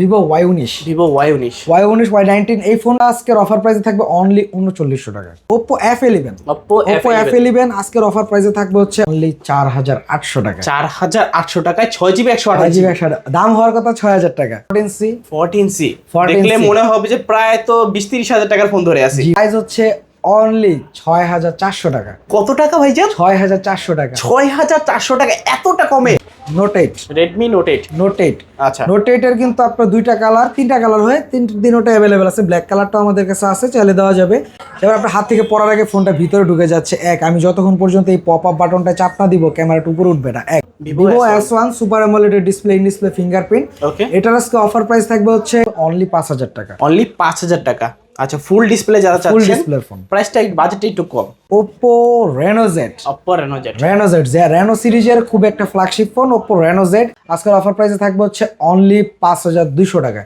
Vivo Y উনিশ Vivo Y উনিশ Y উনিশ ওয়াই নাইনটিন এই ফোনটা আজকের অফার প্রাইসে থাকবে অনলি উনচল্লিশশো টাকা। Oppo F eleven Oppo Oppo F eleven আজকের অফার প্রাইসে থাকবে হচ্ছে অনলি চার হাজার আটশো টাকা। চার হাজার আটশো টাকায় ছয় জিবি একশো আঠাশ ছয় জিবি একশো আঠাশ। দাম হওয়ার কথা ছয় হাজার টাকা। Fourteen C fourteen C 14C দেখলে মনে হবে যে প্রায় তো বিশ তিরিশ হাজার টাকার ফোন ধরে আছি। প্রাইস হচ্ছে অনলি ছয় হাজার চারশো টাকা। কত টাকা ভাইজান ছয় হাজার চারশো টাকা। ছয় হাজার চারশো টাকা এতটা কমে? Note eight Redmi note eight note eight আচ্ছা। নোট এইটের কিন্তু আপনার দুইটা কালার তিনটা কালার হয় তিনটে দিন ওটা অ্যাভেলেবেল আছে। ব্ল্যাক কালারটা আমাদের কাছে আছে চাইলে দেওয়া যাবে। এবার আপনার হাত থেকে পড়ার আগে ফোনটা ভিতরে ঢুকে যাচ্ছে। এক আমি যতক্ষণ পর্যন্ত এই পপ আপ বাটনটা চাপ না দিব ক্যামেরাটা উপরে উঠবে না। এক Vivo S1 S one super অ্যামোলেডের display in display fingerprint okay এটার আজকে অফার প্রাইস থাকবে হচ্ছে অনলি পাঁচ হাজার টাকা। অনলি পাঁচ হাজার টাকা। আচ্ছা ফুল ডিসপ্লে যারা চাচ্ছেন ফুল ডিসপ্লে ফোন প্রাইসটা বাজেটটা একটু কম Oppo Reno Z Oppo Reno Z Reno Z যে Reno সিরিজের খুব একটা flagship phone Oppo Reno Z আজকের অফার প্রাইসে থাকবে হচ্ছে অনলি পাঁচ হাজার দুইশো টাকা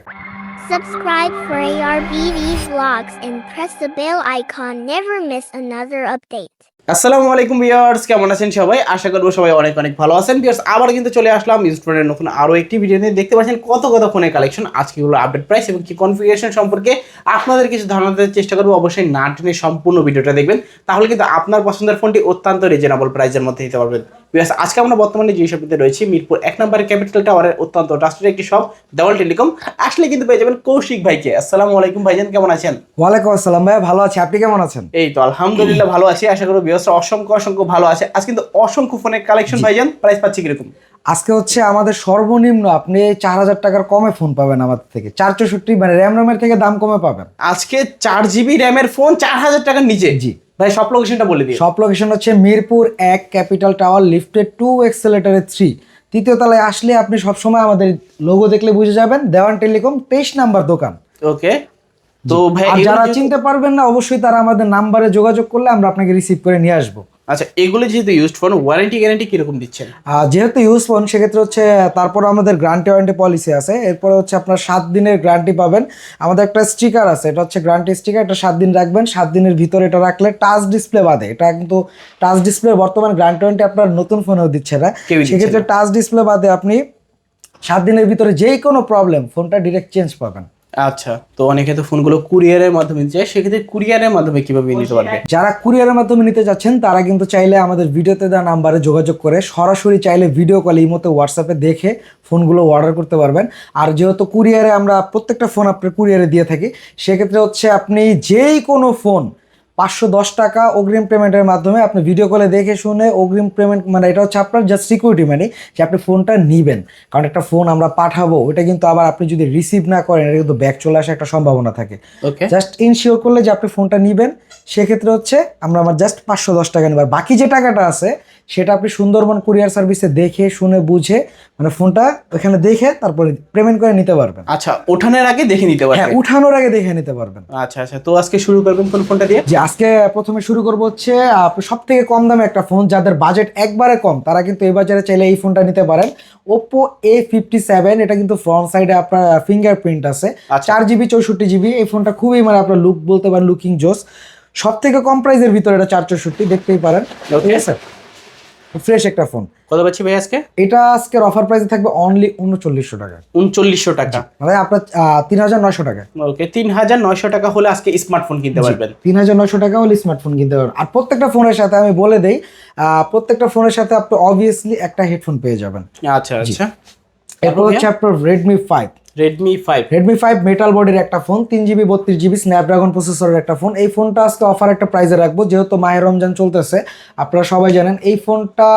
Subscribe for ARBV vlogs and press the bell icon. Never miss another update. আসসালামু আলাইকুম ভিউয়ার্স, কেমন আছেন সবাই? আশা করব সবাই অনেক অনেক ভালো আছেন। ভিউয়ার্স আবার কিন্তু চলে আসলাম স্টুডেন্টের নতুন আরও একটি ভিডিও নিয়ে। দেখতে পাচ্ছেন কত কত ফোনের কালেকশন আজকে হলো আপডেট প্রাইস এবং কি কনফিগারেশন সম্পর্কে আপনাদের কিছু ধারণা দেওয়ার চেষ্টা করব। অবশ্যই না টেনে সম্পূর্ণ ভিডিওটা দেখবেন, তাহলে কিন্তু আপনার পছন্দের ফোনটি অত্যন্ত রিজনেবল প্রাইসের মধ্যে দিতে পারবেন। ভিউয়ার্স আজকে আমরা বর্তমানে যে শপটিতে রয়েছি মিরপুর এক নম্বরের ক্যাপিটাল টাওয়ারের অত্যন্ত ট্রাস্টেড একটি শপ দেওয়াল টেলিকম আসলে কিন্তু পেয়ে যাবেন কৌশিক ভাইকে। আসসালামু আলাইকুম ভাইজান কেমন আছেন? ওয়ালাইকুম আসসালাম ভাই ভালো আছি। আপনি কেমন আছেন? এই তো আলহামদুলিল্লাহ ভালো আছি। আশা করি বিয়সরা অসংখ্য অসংখ্য ভালো আছে। আজ কিন্তু অসংখ্য ফোনের কালেকশন ভাইজান প্রাইস পাচ্ছি কীরকম? আজকে হচ্ছে আমাদের সর্বনিম্ন আপনি চার হাজার টাকার কমে ফোন পাবেন আমাদের থেকে। চার চৌষট্টি মানে র্যাম রোমের থেকে দাম কমে পাবেন। আজকে চার জিবি র্যামের ফোন চার হাজার টাকার নিচে। জি। ভাই সব লোকেশনটা বলে দিই সব লোকেশন হচ্ছে মিরপুর এক ক্যাপিটাল টাওয়ার লিফটেড টু এক্সেলেটারে থ্রি তৃতীয় তলায় আসলে আপনি সবসময় আমাদের লোগো দেখলে বুঝে যাবেন। দেওয়ান টেলিকম তেইশ নাম্বার দোকান। ওকে। তো ভাই যারা চিনতে পারবেন না অবশ্যই তারা আমাদের নাম্বারে যোগাযোগ করলে আমরা আপনাকে রিসিভ করে নিয়ে আসব। আচ্ছা এগুলো যেহেতু ইউজড ফোন ওয়ারেন্টি গ্যারান্টি কীরকম দিচ্ছেন? যেহেতু ইউজ ফোন সেক্ষেত্রে হচ্ছে তারপর আমাদের গ্যারান্টি ওয়ারেন্টি পলিসি আছে। এরপরে হচ্ছে আপনার সাত দিনের গ্যারান্টি পাবেন। আমাদের একটা স্টিকার আছে এটা হচ্ছে গ্রান্টি স্টিকার এটা সাত দিন রাখবেন। সাত দিনের ভিতরে এটা রাখলে টাচ ডিসপ্লে বাদে এটা কিন্তু টাচ ডিসপ্লে বর্তমান গ্যারান্টি ওয়ারেন্টি আপনার নতুন ফোনেও দিচ্ছে না। সেক্ষেত্রে টাচ ডিসপ্লে বাদে আপনি সাত দিনের ভিতরে যেই কোনো প্রবলেম ফোনটা ডিরেক্ট চেঞ্জ পাবেন। আচ্ছা তো অনেকে তো ফোনগুলো কুরিয়ারের মাধ্যমে নিতে চায় সেক্ষেত্রে কুরিয়ারের মাধ্যমে কীভাবে নিতে পারবে? যারা কুরিয়ারের মাধ্যমে নিতে যাচ্ছেন তারা কিন্তু চাইলে আমাদের ভিডিওতে দেওয়া নাম্বারে যোগাযোগ করে সরাসরি চাইলে ভিডিও কল এই মতো হোয়াটসঅ্যাপে দেখে ফোনগুলো অর্ডার করতে পারবেন। আর যেহেতু কুরিয়ারে আমরা প্রত্যেকটা ফোন আপনার কুরিয়ারে দিয়ে থাকি সেক্ষেত্রে হচ্ছে আপনি যেই কোনো ফোন পাঁচশো দশ টাকা অগ্রিম পেমেন্টের মাধ্যমে আপনি ভিডিও কলে দেখে শুনে অগ্রিম পেমেন্ট মানে এটা হচ্ছে আপনার জাস্ট সিকিউরিটি মানি যে আপনি ফোনটা নেবেন। কারণ একটা ফোন আমরা পাঠাবো ওটা কিন্তু আবার আপনি যদি রিসিভ না করেন এটা কিন্তু ব্যাক চলে আসার একটা সম্ভাবনা থাকে। ওকে জাস্ট ইনশিওর করলে যে আপনি ফোনটা নেবেন সেক্ষেত্রে হচ্ছে আমরা আমার জাস্ট পাঁচশো দশ টাকা নেবার বাকি যে টাকাটা আছে সেটা আপনি সুন্দরবন কুরিয়ার সার্ভিসে দেখে শুনে বুঝে মানে ফোনটা ওখানে দেখে তারপরে পেমেন্ট করে নিতে পারবেন। আচ্ছা ওঠানোর আগে দেখে নিতে পারবেন? হ্যাঁ উঠানোর আগে দেখে নিতে পারবেন। আচ্ছা আচ্ছা তো আজকে শুরু করবেন কোন ফোনটা দিয়ে? যে আজকে প্রথমে শুরু করব হচ্ছে সব থেকে কম দামে একটা ফোন যাদের বাজেট একবারে কম তারা কিন্তু এই বাজারে চাইলে এই ফোনটা নিতে পারেন। ওপো এ ফিফটি সেভেন এটা কিন্তু ফ্রন্ট সাইডে আপনার ফিঙ্গারপ্রিন্ট আছে। আচ্ছা। চার জিবি চৌষট্টি জিবি এই ফোনটা খুবই মানে আপনার লুক বলতে পারেন লুকিং জোস। সব থেকে কম প্রাইসের ভিতরে এটা চার চৌষট্টি দেখতেই পারেন। ঠিক আছে? ফ্রেশ একটা ফোন। কত পাচ্ছি ভাই আজকে? এটা আজকের অফার প্রাইসে থাকবে অনলি উনচল্লিশশো টাকা। উনচল্লিশশো টাকা। মানে আপনার তিন হাজার নয়শো টাকা। ওকে তিন হাজার নয়শো টাকা হলে আজকে স্মার্টফোন কিনতে পারবেন। তিন হাজার নয়শো টাকা হলে স্মার্টফোন কিনতে পারবেন। আর প্রত্যেকটা ফোনের সাথে আমি বলে দেই প্রত্যেকটা ফোনের সাথে আপনি অবভিয়াসলি একটা হেডফোন পেয়ে যাবেন। আচ্ছা আচ্ছা। এরপর হচ্ছে আপনার Redmi five Redmi five Redmi five metal বডির একটা ফোন তিন জিবি বত্রিশ জিবি স্ন্যাপড্রাগন প্রসেসরের একটা ফোন এই ফোনটা আজকে অফার একটা প্রাইসে রাখব যেহেতু মাহের রমজান চলতেছে। আপনারা সবাই জানেন এই ফোনটা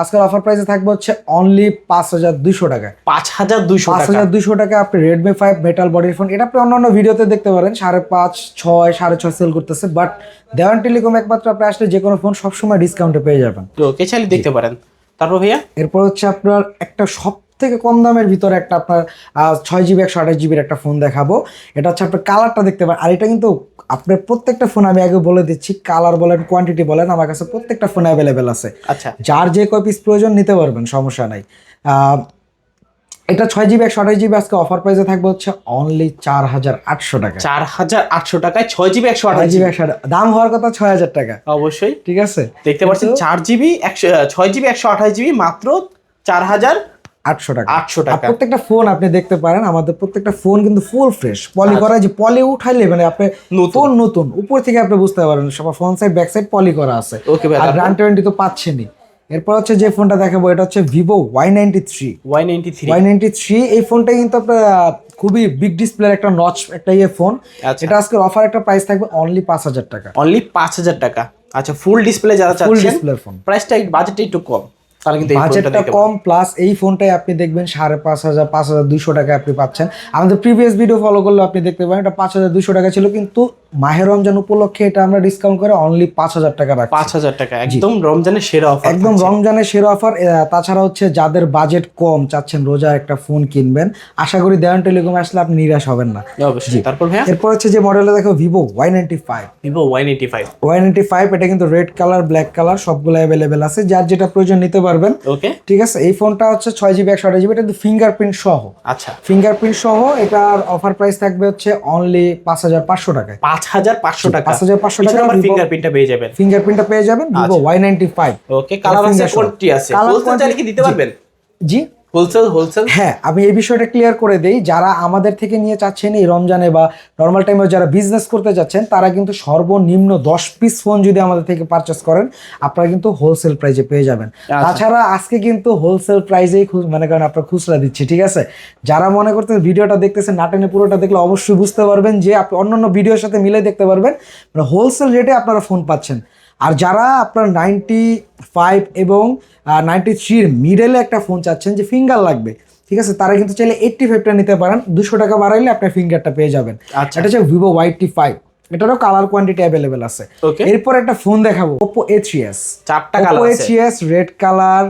আজকের অফার প্রাইসে থাকবে হচ্ছে অনলি পাঁচ হাজার দুইশো টাকা পাঁচ হাজার দুইশো পাঁচ হাজার দুইশো টাকা আপনি রেডমি ফাইভ মেটাল বডির ফোন এটা আপনি অন্যান্য ভিডিওতে দেখতে পারেন সাড়ে পাঁচ ছয় সাড়ে ছয় সেল করতেছে বাট দেওয়ান টেলিকম একমাত্র আপনি আসলে যে কোনো ফোন সবসময় ডিসকাউন্টে পেয়ে যাবেন। তো চাইলে দেখতে পারেন। তারপর ভাইয়া? এরপর হচ্ছে আপনার একটা সব থেকে কম দামের ভিতরে একটা আপনার ছয় জিবি একশো আঠাশ জিবির একটা ফোন দেখাবো। এটা হচ্ছে আপনার কালারটা দেখতে পারেন। আর এটা কিন্তু আপনার প্রত্যেকটা ফোন আমি আগে বলে দিচ্ছি কালার বলেন কোয়ান্টিটি বলেন আমার কাছে প্রত্যেকটা ফোন অ্যাভেলেবেল আছে। আচ্ছা। যার যে কয় পিস প্রয়োজন নিতে পারবেন সমস্যা নাই। এটা ছয় জিবি একশো আঠাশ জিবি আজকে অফার প্রাইসে থাকবে হচ্ছে অনলি চার হাজার আটশো টাকা। চার হাজার আটশো টাকায় ছয় জিবি একশো আঠাশ জিবি একশো আঠাশ- দাম হওয়ার কথা ছয় হাজার টাকা। অবশ্যই। ঠিক আছে? দেখতে পাচ্ছেন চার জিবি একশো ছয় জিবি একশো আঠাশ জিবি মাত্র চার হাজার আটশো টাকা। 800 আর টাকা। প্রত্যেকটা ফোন আপনি দেখতে পারেন আমাদের প্রত্যেকটা ফোন কিন্তু ফুল ফ্রেশ পলি করা যে পলি উঠাইলে মানে আপনি। নতুন। ফোন নতুন উপর থেকে আপনি বুঝতে পারেন সব front side back side poly করা আছে। ভাই, আর? গ্রান্ড ওয়ারেন্টি তো পাচ্ছেনই। এরপর হচ্ছে যে ফোনটা দেখাবো এটা হচ্ছে Vivo Y ninety three Y ninety three Y ninety three এই ফোনটা কিন্তু আপনার খুবই বিগ ডিসপ্লের একটা নচ একটা ইয়ে ফোন আচ্ছা। এটা আজকে অফার একটা প্রাইস থাকবে অনলি পাঁচ হাজার টাকা। অনলি পাঁচ হাজার টাকা। আচ্ছা ফুল ডিসপ্লে যারা ফুল ডিসপ্লে ফোন প্রাইসটা বাজেটটা একটু কম। তাহলে কিন্তু বাজেটটা কম প্লাস এই ফোনটাই আপনি দেখবেন সাড়ে পাঁচ হাজার পাঁচ হাজার দুইশো টাকা আপনি পাচ্ছেন। আমাদের প্রিভিয়াস ভিডিও ফলো করলে আপনি দেখতে পাবেন এটা পাঁচ হাজার দুইশো টাকা ছিল কিন্তু মাহের রমজান উপলক্ষে এটা আমরা ডিসকাউন্ট করে অনলি পাঁচ হাজার টাকা রাখছি। পাঁচ হাজার টাকা একদম রমজানের সেরা অফার একদম রমজানের সেরা অফার তাছাড়া হচ্ছে যাদের বাজেট কম চাচ্ছেন রোজা একটা ফোন কিনবেন আশা করি দেওয়ান টেলিকম আসলে আপনি নিরাশ হবেন না। অবশ্যই। তারপর এরপর হচ্ছে যে মডেলটা দেখো Vivo Y ninety five Vivo Y ninety five Y ninety five এটা কিন্তু রেড কালার ব্ল্যাক কালার সবগুলো অ্যাভেলেবেল আছে। যার যেটা প্রয়োজন নিতে পারবেন। ওকে ঠিক আছে? এই ফোনটা হচ্ছে ছয় জিবি একশো আঠাশ জিবি এটা ফিঙ্গারপ্রিন্ট সহ। আচ্ছা। ফিঙ্গারপ্রিন্ট সহ এটার অফার প্রাইস থাকবে হচ্ছে অনলি পাঁচ হাজার পাঁচশো টাকায়। পাঁচ হাজার পাঁচশো টাকা। পাঁচ হাজার পাঁচশো টাকা ফিঙ্গারপ্রিন্টটা পেয়ে যাবেন। ফিঙ্গারপ্রিন্টটা পেয়ে যাবেন। Vivo Y ninety five okay colour আছে কোনটি আছে? কালার কি দিতে পারবেন? জি। হোলসেল হোলসেল হ্যাঁ আমি এই বিষয়টা ক্লিয়ার করে দেই। যারা আমাদের থেকে নিয়ে চাচ্ছেন এই রমজানে বা নর্মাল টাইমে যারা বিজনেস করতে যাচ্ছেন তারা কিন্তু সর্বনিম্ন দশ পিস ফোন যদি আমাদের থেকে পারচেস করেন আপনারা কিন্তু হোলসেল প্রাইজে পেয়ে যাবেন। আচ্ছা। তাছাড়া আজকে কিন্তু হোলসেল প্রাইজেই মানে কারণ আপনার খুচরা দিচ্ছি ঠিক আছে? যারা মনে করতেন ভিডিওটা দেখতেছেন নাটেনে পুরোটা দেখলে অবশ্যই বুঝতে পারবেন যে আপনি অন্যান্য ভিডিওর সাথে মিলে দেখতে পারবেন। মানে হোলসেল রেটে আপনারা ফোন পাচ্ছেন। আর যারা আপনার নাইনটি ফাইভ এবং নাইনটি থ্রির মিডলে একটা ফোন চাচ্ছেন যে ফিঙ্গার লাগবে ঠিক আছে? তারা কিন্তু চাইলে এইটটি ফাইভটা নিতে পারেন। দুশো টাকা বাড়াইলে আপনার ফিঙ্গারটা পেয়ে যাবেন। আচ্ছা। এটা হচ্ছে ভিভো ওয়াইটি ফাইভ এটারও কালার কোয়ান্টিটি অ্যাভেলেবেল আছে. এরপর একটা ফোন দেখাবো ওপো এ থ্রি এস চারটা Oppo colour A three S red colour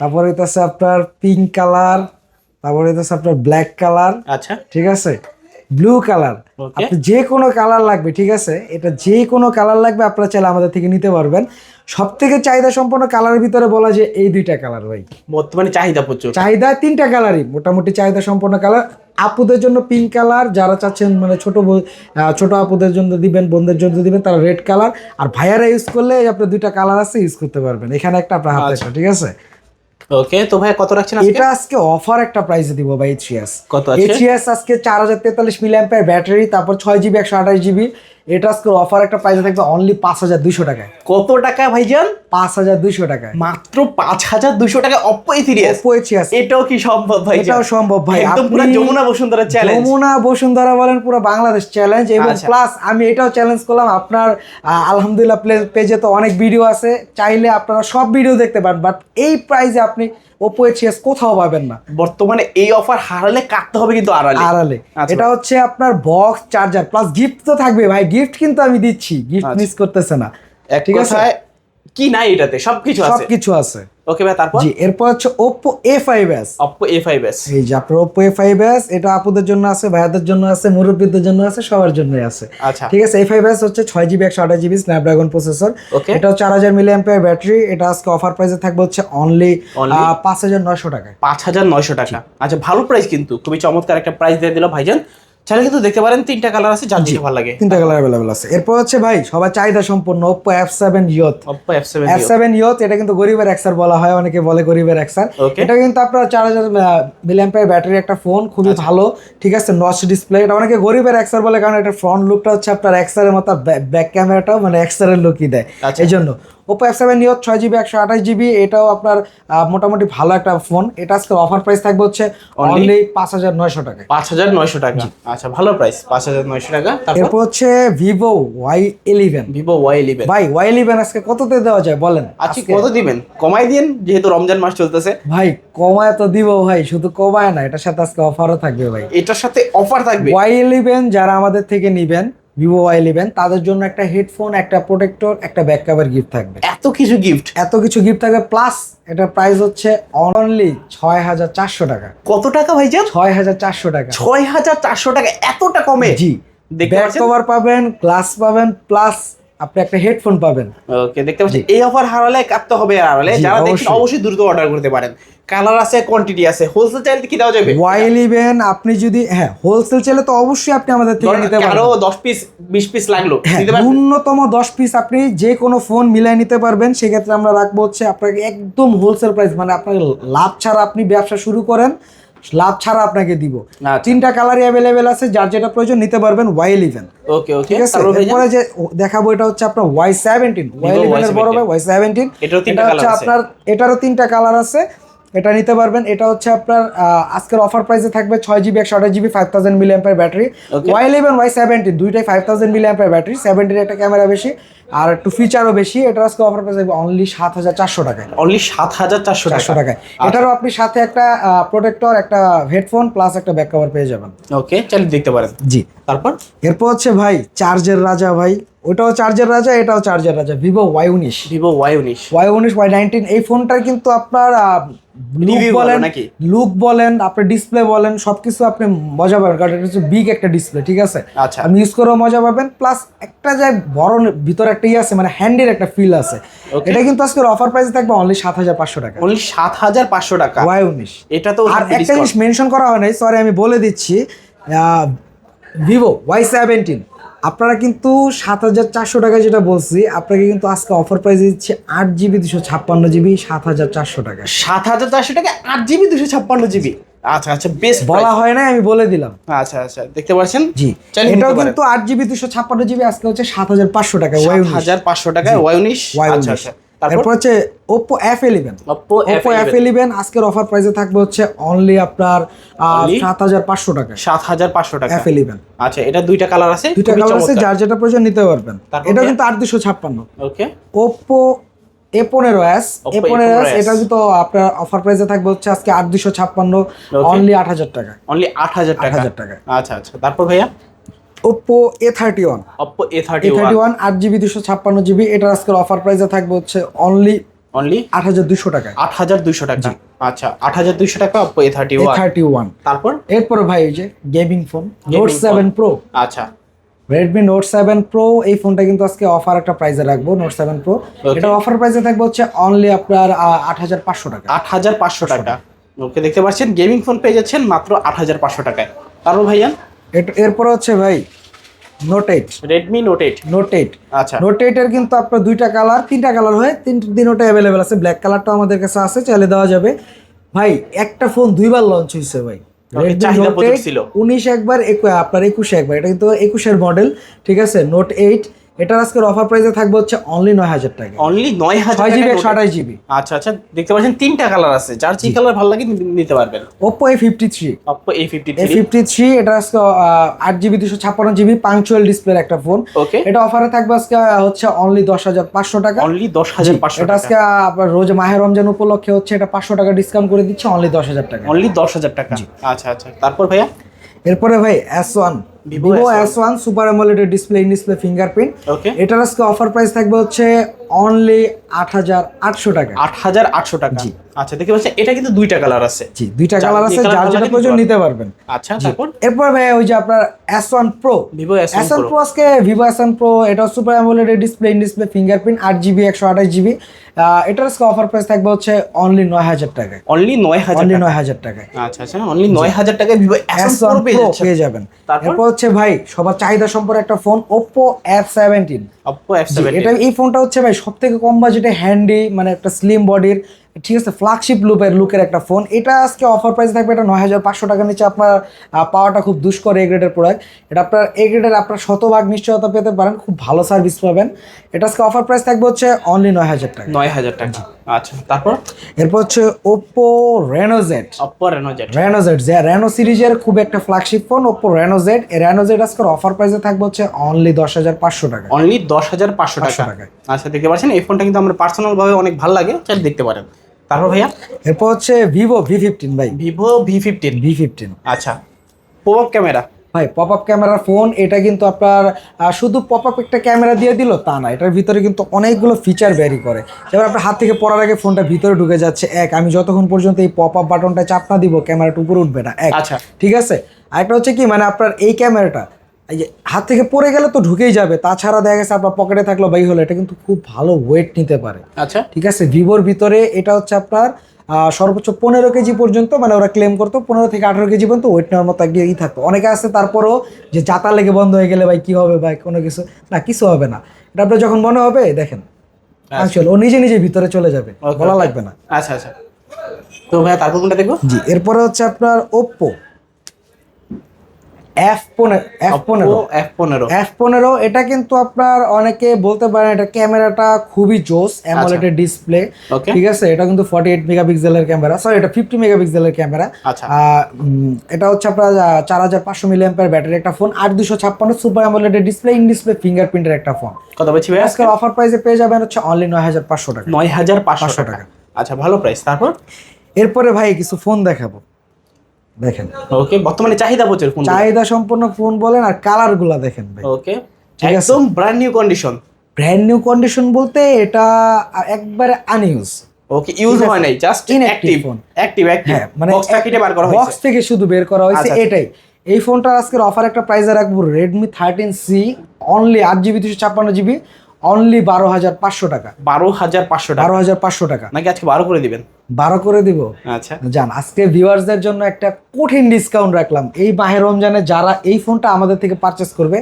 তারপরে হইতেছে আপনার পিঙ্ক কালার তারপরে হইতেছে আপনার ব্ল্যাক কালার আচ্ছা। ঠিক আছে? Blue colour. যে কোনো কালার লাগবে ঠিক আছে? এটা যে কোনো কালার লাগবে আপনারা চাইলে আমাদের থেকে নিতে পারবেন। সব থেকে চাহিদা সম্পন্ন কালারের ভিতরে বলা যে এই দুইটা কালার ভাই। বর্তমানে চাহিদা প্রচুর। চাহিদা তিনটা কালারই মোটামুটি চাহিদা সম্পন্ন কালার আপুদের জন্য পিঙ্ক কালার যারা চাচ্ছেন মানে ছোট ছোট আপুদের জন্য দিবেন বোনদের জন্য দিবেন তারা রেড কালার আর ভাইয়ারা ইউজ করলে আপনার দুইটা কালার আছে ইউজ করতে পারবেন। এখানে একটা আপনার হাতে ঠিক আছে? ওকে তো ভাই কত রাখছেন আজকে? এটা আজকে অফার একটা প্রাইসে দিব ভাই এইচএস কত আছে? এইচএস আজকে চার হাজার তেতাল্লিশ মিলি ব্যাটারি তারপর ছয় জিবি একশো আঠাশ জিবি এটা আজকে অফার একটা প্রাইসে থাকবে অনলি পাঁচ হাজার দুইশো টাকায়। কত টাকা ভাইজান? পাঁচ হাজার দুইশো টাকায়। মাত্র পাঁচ হাজার দুশো টাকা অপ্পো Oppo A3s এটাও কি সম্ভব ভাই এটাও সম্ভব ভাই। একদম পুরো যমুনা বসুন্ধরা চ্যালেঞ্জ যমুনা বসুন্ধরা বলেন পুরো বাংলাদেশ চ্যালেঞ্জ এবং আচ্ছা। প্লাস আমি এটাও চ্যালেঞ্জ করলাম। আপনার আলহামদুলিল্লাহ পেজে তো অনেক ভিডিও আছে। চাইলে আপনারা সব ভিডিও দেখতে পারেন বাট এই প্রাইসে আপনি ওপো এইচএস কোথাও পাবেন না। বর্তমানে এই অফার হারালে কাটতে হবে কিন্তু আড়ালে। আড়ালে। আচ্ছা। এটা হচ্ছে আপনার বক্স চার্জার প্লাস গিফট তো থাকবে ভাই। গিফট কিন্তু আমি দিচ্ছি। গিফট আচ্ছা। মিস করতেছে না। ঠিক আছে? কি নাই এটাতে? সবকিছু আছে। সবকিছু আছে। ওকে ভাই তারপর? জি এরপর হচ্ছে অপ্পো এ ফাইভ এস এই যে আপনার ফাইভ এস এটা আপুদের জন্য আছে ভাইয়াদের জন্য আছে মুরব্বীদের জন্য আছে সবার জন্যই আছে। আচ্ছা। ঠিক আছে এ ফাইভ এস হচ্ছে ছয় জিবি একশো আঠাশ জিবি স্ন্যাপড্রাগন প্রসেসর. এটা চার হাজার মিলি অ্যাম্পিয়ার ব্যাটারি এটা আজকে অফার প্রাইসে থাকবে হচ্ছে অনলি Only? পাঁচ হাজার নয়শো টাকায়। পাঁচ হাজার নয়শো টাকা। আচ্ছা ভালো প্রাইস কিন্তু। খুবই চমৎকার একটা প্রাইস দিয়ে দিল ভাইজান। চাইলে কিন্তু দেখতে পারেন তিনটা কালার আছে যার যেটা ভালো লাগে। তিনটা কালার অ্যাভেলেবল আছে। এরপর হচ্ছে ভাই সবার চাহিদা সম্পন্ন এফ সেভেন ইয়ত অপ্পো এফ সেভেন এফ এটা কিন্তু গরিবের এক্সার বলা হয় অনেকে বলে গরিবের এক্সার. এটা কিন্তু আপনার চার হাজার মিলিয়াম্পের ব্যাটারি একটা ফোন খুবই আচ্ছা। ভালো ঠিক আছে? নচ ডিসপ্লে এটা অনেকে গরিবের এক্সার বলে কারণ এটা ফ্রন্ট লুকটা হচ্ছে আপনার এক্সারের মতো ব্যাক ক্যামেরাটাও মানে এক্সারের লুকই দেয়। আচ্ছা। এই জন্য ওপো এফ সেভেন ইয়ত ছয় জিবি একশো আঠাশ জিবি এটাও আপনার মোটামুটি ভালো একটা ফোন এটা আজকে অফার প্রাইস থাকবে হচ্ছে অনলি পাঁচ হাজার নয়শো টাকায়। পাঁচ হাজার নয়শো টাকা। আচ্ছা ভালো প্রাইস পাঁচ হাজার নয়শো টাকা। তারপর? এরপর হচ্ছে Vivo Y eleven Vivo Y eleven ভাই ওয়াই ইলেভেন আজকে কততে দেওয়া যায় বলেন? আজকে। কত দিবেন? কমাই দিন যেহেতু রমজান মাস চলতেছে। ভাই কমায় তো দিব ভাই শুধু কমায় না এটার সাথে আজকে অফারও থাকবে ভাই। এটার সাথে অফার থাকবে? ওয়াই ইলেভেন যারা আমাদের থেকে নিবেন ভিভো ওয়াই ইলেভেন তাদের জন্য একটা হেডফোন একটা প্রোটেক্টর একটা ব্যাক কভার গিফট থাকবে। এত কিছু গিফট এত কিছু গিফট থাকবে প্লাস এটা প্রাইস হচ্ছে অনলি ছয় হাজার চারশো টাকা। কত টাকা ভাই যা ছয় হাজার চারশো টাকা। ছয় হাজার চারশো টাকা এতটা কমে? জি। ব্যাক কভার পাবেন গ্লাস পাবেন প্লাস আপনি একটা হেডফোন পাবেন। ওকে দেখতে পাচ্ছি এই অফার হারালে কাটতে হবে আর হারালে যারা দেখছেন অবশ্যই। দ্রুত অর্ডার করতে পারেন। কালার আছে কোয়ান্টিটি আছে হোলসেল চাইলে কি দেওয়া যাবে? ওয়াই ইলেভেন আপনি যদি হ্যাঁ হোলসেল চাইলে তো অবশ্যই আপনি আমাদের থেকে নিতে পারেন পারবেন দশ পিস বিশ পিস লাগল হ্যাঁ ন্যূনতম দশ পিস আপনি যে কোনো ফোন মিলাই নিতে পারবেন। সেক্ষেত্রে আমরা রাখব হচ্ছে আপনাকে একদম হোলসেল প্রাইস মানে আপনাকে লাভ ছাড়া আপনি ব্যবসা শুরু করেন। লাভ ছাড়া আপনাকে দিব। আচ্ছা। তিনটা কালারই অ্যাভেলেবেল আছে যার যেটা প্রয়োজন নিতে পারবেন ওয়াই ইলেভেন ওকে ওকে ঠিক আছে? তারপর এরপরে যে দেখাবো এটা হচ্ছে আপনার ওয়াই সেভেন্টিন ওয়াই ইলেভেনের বড় ভাই ওয়াই সেভেন্টিন এটা তিনটা হচ্ছে আছে। আপনার এটারও তিনটা কালার আছে। এটা নিতে পারবেন। এটা হচ্ছে আপনার আজকের অফার প্রাইসে থাকবে ছয় জিবি একশো আঠাশ GB five thousand milliampere battery Y eleven Y seventeen দুইটাই five thousand milliampere battery seventeen একটা ক্যামেরা বেশি আর একটু ফিচারও বেশি। এটার আজকে অফার প্রাইস অনলি সাত হাজার চারশো টাকায়। অনলি সাত হাজার চারশো চারশো টাকায়। এটারও আপনি সাথে একটা প্রোটেক্টর একটা হেডফোন প্লাস একটা ব্যাক কভার পেয়ে যাবেন। ওকে চালিয়ে দেখতে পারেন। জি। তারপর? এরপর হচ্ছে ভাই চার্জের রাজা ভাই। ওটাও চার্জের রাজা এটাও চার্জের রাজা ভিভো ওয়াই উনিশ। ভিভো ওয়াই উনিশ। ওয়াই উনিশ ওয়াই নাইনটিন এই ফোনটার কিন্তু আপনার লুক বলেন? লুক বলেন আপনার ডিসপ্লে বলেন সবকিছু আপনি মজা পাবেন কারণ এটা হচ্ছে বিগ একটা ডিসপ্লে ঠিক আছে? আচ্ছা। আপনি ইউজ করেও মজা পাবেন প্লাস একটা যে বড় ভিতরে একটা ইয়ে আছে মানে হ্যান্ডের একটা ফিল আছে। এটা কিন্তু আজকের অফার প্রাইস থাকবে অনলি সাত হাজার পাঁচশো টাকা। অনলি সাত হাজার পাঁচশো টাকা। ওয়াই উনিশ এটা তো আর একটা জিনিস মেনশন করা হয় নাই সরি আমি বলে দিচ্ছি ভিভো ওয়াই সেভেন্টিন আপনারা কিন্তু সাত হাজার চারশো টাকা যেটা বলছি আপনাকে কিন্তু আজকে অফার প্রাইস দিচ্ছে আট জিবি দুশো ছাপ্পান্ন জিবি সাত হাজার চারশো টাকা সাত হাজার চারশো টাকা আট জিবি দুশো ছাপ্পান্ন জিবি? আচ্ছা আচ্ছা বেশ বলা হয় না আমি বলে দিলাম। আচ্ছা আচ্ছা দেখতে পাচ্ছেন? জি এটাও কিন্তু আট জিবি দুশো ছাপ্পান্ন জিবি আজকে হচ্ছে সাত হাজার পাঁচশো টাকা ওয়াই হাজার পাঁচশো টাকা ওয়াই উনিশ আচ্ছা আচ্ছা। তারপর? হচ্ছে Oppo F eleven Oppo Oppo F eleven আজকের অফার প্রাইসে থাকবে হচ্ছে অনলি আপনার? সাত হাজার পাঁচশো টাকা। সাত হাজার পাঁচশো টাকা। এফ ইলেভেন আচ্ছা এটা দুইটা কালার আছে? দুইটা কালার আছে যার যেটা প্রয়োজন নিতে পারবেন। এটা কিন্তু আট দুশো ছাপ্পান্ন। ওকে ওপো এ পনেরো এস Oppo এ পনেরো এস A15s এটা কিন্তু আপনার অফার প্রাইসে থাকবে হচ্ছে আজকে আট দুশো ছাপ্পান্ন অনলি আট হাজার টাকা। অনলি আট হাজার টাকা। 8,000 টাকা। আচ্ছা আচ্ছা। তারপর ভাইয়া? Oppo A thirty one Oppo A thirty thirty one আট জিবি দুশো ছাপ্পান্ন জিবি এটা আজকের অফার প্রাইসে থাকবে হচ্ছে অনলি অনলি আট হাজার দুশো টাকায়। আট হাজার দুইশো টাকা। আচ্ছা আট হাজার দুইশো টাকা Oppo A thirty one thirty one তারপর? এরপরে ভাই ওই যে gaming phone note seven pro আচ্ছা। রেডমি নোট সেভেন প্রো এই ফোনটা কিন্তু আজকে অফার একটা প্রাইসে রাখব নোট সেভেন প্রো এটা অফার প্রাইসে থাকবে হচ্ছে অনলি আপনার আট হাজার পাঁচশো টাকা। আট হাজার পাঁচশো টাকা। ওকে দেখতে পাচ্ছেন গেমিং ফোন পেয়ে যাচ্ছেন মাত্র আট হাজার পাঁচশো টাকায়। তারপর ভাইয়া এরপরে হচ্ছে ভাই note eight Redmi note eight note eight আচ্ছা। নোট এইটের কিন্তু আপনার দুইটা কালার তিনটা কালার হয় তিনটে তিনোটা অ্যাভেলেবেল আছে। ব্ল্যাক কালারটাও আমাদের কাছে আছে চাইলে দেওয়া যাবে। ভাই একটা ফোন দুইবার লঞ্চ হয়েছে ভাই। উনিশ একবার একু- আপনার একুশে একবার এটা কিন্তু একুশের মডেল ঠিক আছে? নোট এইট এটার আজকের অফার প্রাইসে থাকবে হচ্ছে অনলি নয় হাজার টাকা। অনলি নয় হাজার ছয় জিবি একশো আঠাশ জিবি আচ্ছা আচ্ছা দেখতে পাচ্ছেন তিনটা কালার আছে। যার যে কালার ভালো লাগে নিতে পারবেন। Oppo A fifty three Oppo A fifty A fifty three এটা আজকে আট জিবি দুশো ছাপ্পান্ন জিবি পাংচুয়াল ডিসপ্লের একটা ফোন ওকে এটা অফারে থাকবে আজকে হচ্ছে অনলি দশ হাজার পাঁচশো টাকা। অনলি দশ হাজার পাঁচশো এটা আজকে আপনার রোজ মাহে রমজান উপলক্ষে হচ্ছে এটা পাঁচশো টাকা ডিসকাউন্ট করে দিচ্ছে অনলি দশ হাজার টাকা। অনলি দশ হাজার টাকা। আচ্ছা আচ্ছা। তারপর ভাইয়া? এরপরে ভাই S one Vivo S1 S one super AMOLED display in display fingerprint এটার আজকে অফার প্রাইস থাকবে হচ্ছে অনলি আট হাজার আটশো টাকা। আট হাজার আটশো টাকা। আচ্ছা দেখতে পাচ্ছেন এটা কিন্তু দুইটা কালার আছে। জি দুইটা কালার আছে যার যেটা প্রয়োজন নিতে পারবেন। আচ্ছা তারপর? এরপর ভাই ওই যে আপনার S one pro Vivo S S pro আজকে এস ওয়ান প্রো এটা super AMOLED display in display fingerprint আট জিবি একশো আঠাশ জিবি এটার আজকে অফার প্রাইস থাকবে হচ্ছে অনলি নয় হাজার টাকায়। অনলি নয় হাজার অনলি টাকা নয় হাজার টাকায়। আচ্ছা আচ্ছা অনলি নয় হাজার টাকায় Vivo S S one one পেয়ে যাবেন। তারপর? এরপর হচ্ছে ভাই সবার চাহিদা সম্পর্কে একটা phone seventeen Oppo F seven এটা এই ফোনটা হচ্ছে ভাই সব থেকে কম বাজেটে হ্যান্ডি মানে একটা স্লিম বডির ঠিক আছে ফ্ল্যাগশিপ লুপের লুকের একটা ফোন এটা আজকে অফার প্রাইস থাকবে এটা নয় হাজার পাঁচশো টাকার নিচে আপনার পাওয়াটা খুব দুষ্কর এ গ্রেডের প্রোডাক্ট এটা আপনার এ গ্রেডের আপনার শতভাগ নিশ্চয়তা পেতে পারেন খুব ভালো সার্ভিস পাবেন। এটা আজকে অফার প্রাইস থাকবে হচ্ছে অনলি নয় হাজার টাকা। নয় হাজার টাকা। আচ্ছা তারপর? এরপর হচ্ছে Oppo Reno Z Oppo Reno Z Reno Z যে রেনো সিরিজের খুব একটা ফ্ল্যাগশিপ ফোন ওপো রেনোজেট এই রেনোজেট আজকের অফার প্রাইসে থাকবে হচ্ছে অনলি দশ হাজার পাঁচশো টাকা। অনলি দশ হাজার পাঁচশো টাকা। আচ্ছা দেখতে পাচ্ছেন এই ফোনটা কিন্তু আমার পার্সোনাল ভাবে অনেক ভালো লাগে। চাইলে দেখতে পারেন। তারপর ভাইয়া? এরপর হচ্ছে ভিভো ভি ফিফটিন ভাই। Vivo V fifteen V fifteen আচ্ছা। পপ আপ ক্যামেরা ভাই পপ আপ ক্যামেরার ফোন এটা কিন্তু আপনার শুধু পপ আপ একটা ক্যামেরা দিয়ে দিল তা না এটার ভিতরে কিন্তু অনেকগুলো ফিচার ভ্যারি করে। যেমন আপনার হাত থেকে পড়ার আগে ফোনটা ভিতরে ঢুকে যাচ্ছে এক আমি যতক্ষণ পর্যন্ত এই পপ আপ বাটনটা চাপ না দিব ক্যামেরাটা উপরে উঠবে না এক। আচ্ছা। ঠিক আছে? আরেকটা হচ্ছে কি মানে আপনার এই ক্যামেরাটা হাত থেকে পড়ে গেলে তো ঢুকেই যাবে তাছাড়া দেখা গেছে আপনার পকেটে থাকল বাই হলো এটা কিন্তু খুব ভালো ওয়েট নিতে পারে। আচ্ছা। ঠিক আছে ভিভোর ভিতরে এটা হচ্ছে আপনার সর্বোচ্চ পনেরো কেজি পর্যন্ত মানে ওরা ক্লেম করতো পনেরো থেকে আঠেরো কেজি পর্যন্ত ওয়েট নেওয়ার মতো একটা ই থাকতো। অনেকে আছে তারপরও যে যাতা লেগে বন্ধ হয়ে গেলে ভাই কী হবে ভাই কোনো কিছু না কিছু হবে না। এটা আপনার যখন মনে হবে দেখেন আসলে ও নিজে নিজে ভিতরে চলে যাবে বলা লাগবে না। আচ্ছা আচ্ছা। তো ভাইয়া তারপর কোনটা দেখব? জি এরপরে হচ্ছে আপনার ওপ্পো এফ পনেরো এফ পনেরো। এফ পনেরো। এফ পনেরো এটা কিন্তু আপনার অনেকে বলতে পারেন এটা ক্যামেরাটা খুবই জোস অ্যামোলেটেড ডিসপ্লে ঠিক আছে? এটা কিন্তু ফর্টি এইট মেগাপিক্সেলের ক্যামেরা সরি এটা ফিফটি মেগাপিক্সেলের ক্যামেরা। আচ্ছা। এটা হচ্ছে আপনার চার হাজার পাঁচশো মিলিয়াম্পের ব্যাটারি একটা ফোন আট দুশো ছাপ্পান্ন super AMOLED display in display ফিঙ্গারপ্রিন্টের একটা ফোন কত বলছি আজকের অফার প্রাইসে পেয়ে যাবেন হচ্ছে অনলি নয় হাজার পাঁচশো টাকা। নয় হাজার পাঁচশো 500 টাকা। টাকা। আচ্ছা ভালো প্রাইস তারপর? এরপরে ভাই কিছু ফোন দেখাবো। দেখেন। ওকে বর্তমানে চাহিদা প্রচুর ফোন চাহিদা সম্পন্ন ফোন বলেন আর কালারগুলা দেখেন ভাই। ওকে একদম brand new condition brand new condition বলতে এটা একবারে আনইউজ ওকে ইউজ হয় নাই just Inactive active phone. Active active মানে বক্সটা কেটে বার করা হয়েছে। বক্স থেকে শুধু বের করা হয়েছে আচ্ছা, আচ্ছা। এটাই। এই ফোনটার আজকের অফার একটা প্রাইসে রাখব রেডমি থার্টিন সি অনলি আট জিবি দুশো ছাপ্পান্ন জিবি অনলি বারো হাজার পাঁচশো টাকা। বারো হাজার পাঁচশো বারো হাজার পাঁচশো টাকা। নাকি আজকে বারো করে দিবেন? বারো করে দিব। আচ্ছা। জান আজকে ভিউয়ার্সদের জন্য একটা কঠিন ডিসকাউন্ট রাখলাম। এই মাহে রমজানে যারা এই ফোনটা আমাদের থেকে পারচেস করবে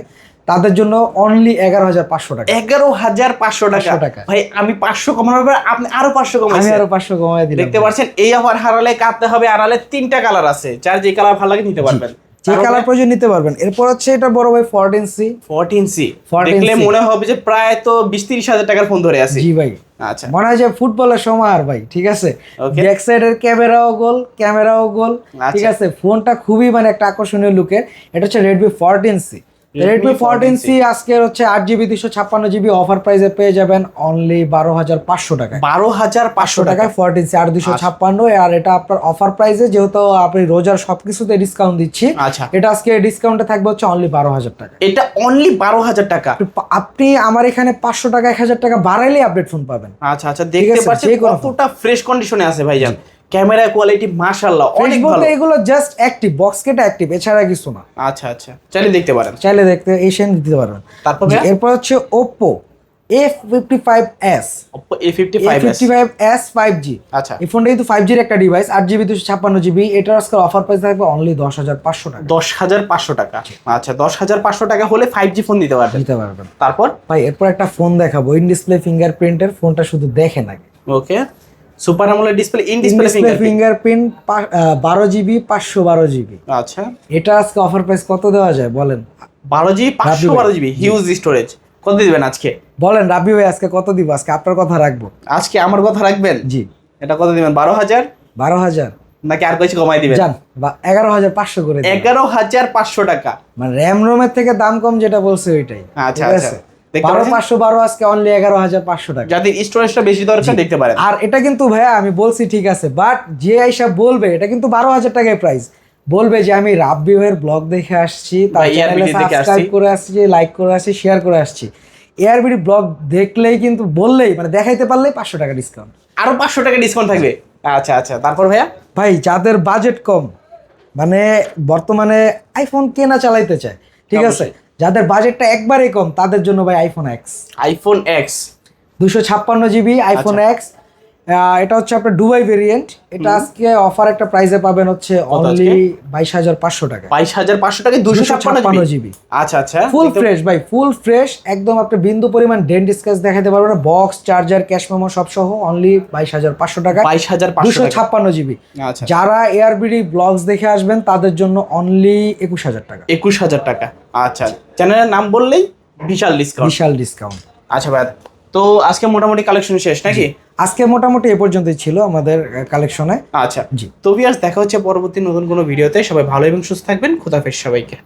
তাদের জন্য অনলি এগারো হাজার পাঁচশো টাকা। এগারো হাজার পাঁচশো টাকা? 500 টাকা। ভাই আমি পাঁচশো কমানোর পর আপনি আরও পাঁচশো আমি আরও পাঁচশো কমাই দিলাম। দেখতে পাচ্ছেন এই অফার হারালে কাটতে হবে আড়ালে তিনটা কালার আছে। যার যে কালার ভালো লাগে নিতে পারবেন। যে কালার প্রয়োজন নিতে পারবেন। এরপর হচ্ছে এটা বড় ভাই fourteen C fourteen C 14C দেখলে মনে হবে যে প্রায় তো বিশ তিরিশ হাজার টাকার ফোন ধরে আছে। জি ভাই। আচ্ছা। মনে হয় যে ফুটবলের সময় আর ভাই ঠিক আছে. ব্যাক সাইডের ক্যামেরাও গোল ক্যামেরাও গোল ঠিক আচ্ছা। আছে? ফোনটা খুবই মানে একটা আকর্ষণীয় লুকের এটা হচ্ছে Redmi fourteen C Redmi fourteen C আজকে হচ্ছে আট জিবি দুশো ছাপ্পান্ন জিবি অফার প্রাইসে পেয়ে যাবেন অনলি বারো হাজার পাঁচশো টাকায়। বারো হাজার পাঁচশো পাঁচশো টাকা টাকায়। ফোরটিন সি আর দুশো ছাপ্পান্ন আর এটা আপনার অফার প্রাইসে যেহেতু আপনি রোজার সবকিছুতে ডিসকাউন্ট দিচ্ছি আচ্ছা। এটা আজকে ডিসকাউন্টে থাকবে হচ্ছে অনলি বারো হাজার টাকা। এটা অনলি বারো হাজার টাকা। আপনি আমার এখানে পাঁচশো টাকা এক হাজার টাকা বাড়াইলে আপডেট ফোন পাবেন। আচ্ছা আচ্ছা দেখতে পাচ্ছেন কতটা ফ্রেশ কন্ডিশনে আছে ভাইজান। ক্যামেরা কোয়ালিটি মাশাআল্লাহ অনেক ভালো। এগুলো জাস্ট অ্যাক্টিভ বক্স কেটে অ্যাক্টিভ এছাড়া কিছু না। আচ্ছা আচ্ছা চাইলে দেখতে পারেন। চাইলে দেখতে এশিয়ান দিতে পারেন। তারপর এরপর হচ্ছে Oppo A55s fifty five S five G আচ্ছা। এই ফোনটা কিন্তু একটা ডিভাইস এটার আজকে অফার প্রাইস থাকবে অনলি দশ হাজার পাঁচশো টাকা। দশ হাজার পাঁচশো টাকা। আচ্ছা দশ হাজার পাঁচশো টাকা হলে ফাইভ জি ফোন দিতে পারবেন। দিতে পারবেন। তারপর? ভাই এরপর একটা ফোন দেখাবো ইন ডিসপ্লে ফিঙ্গারপ্রিন্টের ফোনটা শুধু দেখেন আগে। Okay super AMOLED display in display fingerprint fingerprint বারো জিবি পাঁচশো বারো জিবি আচ্ছা। এটা আজকে অফার প্রাইস কত দেওয়া যায় বলেন? বারো জিবি পাঁচশো বারো জিবি হিউজ স্টোরেজ কত দিবেন আজকে? বলেন রাবি ভাই আজকে কত দিব? আজকে আপনার কথা রাখব। আজকে আমার কথা রাখবেন? জি। এটা কত দিবেন? বারো হাজার? বারো হাজার। নাকি আর কিছু কমাই দিবেন? বা এগারো হাজার পাঁচশো করে। এগারো হাজার পাঁচশো টাকা। মানে র্যাম রোমের থেকে দাম কম যেটা বলছে ওইটাই। আচ্ছা, আচ্ছা। আছে? দেখতে বারো পাঁচশো বারো আজকে অনলি এগারো হাজার পাঁচশো টাকা। যাদের স্টোরেজটা বেশি দরকার দেখতে পারেন। আর এটা কিন্তু ভাইয়া আমি বলছি ঠিক আছে বাট যে আইসা বলবে এটা কিন্তু বারো হাজার টাকায় প্রাইস বলবে যে আমি ভাইয়ের ব্লগ দেখে আসছি তার চ্যানেলে সাবস্ক্রাইব করে আসছি লাইক করে আসছি শেয়ার করে আসছি। এআরবিডি ব্লগ দেখলেই কিন্তু বললেই মানে দেখাইতে পারলেই পাঁচশো টাকা ডিসকাউন্ট আরও পাঁচশো টাকা ডিসকাউন্ট থাকবে? আচ্ছা আচ্ছা তারপর ভাইয়া? ভাই যাদের বাজেট কম মানে বর্তমানে আইফোন কেনা চালাইতে চায় ঠিক আছে। যাদের বাজেটটা একবারে কম তাদের জন্য ভাই আইফোন এক্স আইফোন এক্স দুশো ছাপ্পান্ন জিবি আইফোন। এক্স এটা হচ্ছে আপনার ডুবাই ভেরিয়েন্ট এটা আজকে অফার একটা প্রাইসে পাবেন হচ্ছে অনলি বাইশ হাজার পাঁচশো টাকা। বাইশ হাজার পাঁচশো টাকা দুশো ছাপ্পান্ন 256 জিবি। আচ্ছা আচ্ছা। ফুল ফ্রেশ ভাই ফুল ফ্রেশ একদম আপনি বিন্দু পরিমাণ ডেন্ট স্ক্র্যাচ দেখাতে পারবেন বক্স চার্জার ক্যাশ মেমো সব সহ অনলি বাইশ হাজার পাঁচশো টাকা। বাইশ হাজার দুশো ছাপ্পান্ন জিবি। আচ্ছা যারা এআরবিডি ব্লগস দেখে আসবেন তাদের জন্য অনলি একুশ হাজার টাকা। একুশ হাজার টাকা। আচ্ছা চ্যানেলের নাম বললেই বিশাল ডিসকাউন্ট বিশাল ডিসকাউন্ট আচ্ছা ভাই। তো আজকে মোটামুটি কালেকশন শেষ নাকি? আজকে মোটামুটি এ পর্যন্তই ছিল আমাদের কালেকশনে আচ্ছা। জি। তো আজ দেখা হচ্ছে পরবর্তী নতুন কোনো ভিডিওতে সবাই ভালো এবং সুস্থ থাকবেন। খোদাফেজ সবাইকে।